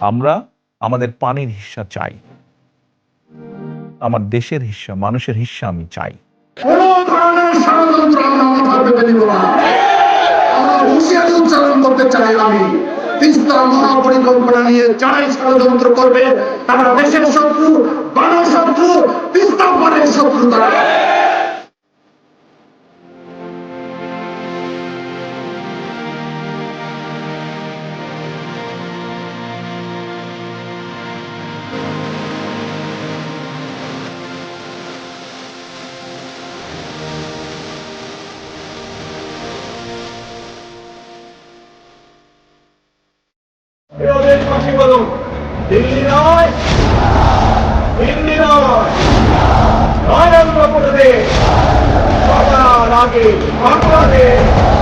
আমরা আমাদের পানির হিস্সা চাই। আমার দেশের হিস্সা মানুষের হিস্সা আমি চাই। করতে তিস্তা মহাপরিকল্পনা নিয়ে যারাই ষড়যন্ত্র করবে, তারা দেশের শত্রু বাংলার দেশবাসী বলুন। দিল্লি নয় দিল্লি নয় নরেন্দ্র প্রদেশ সবার আগে বাংলাদেশ।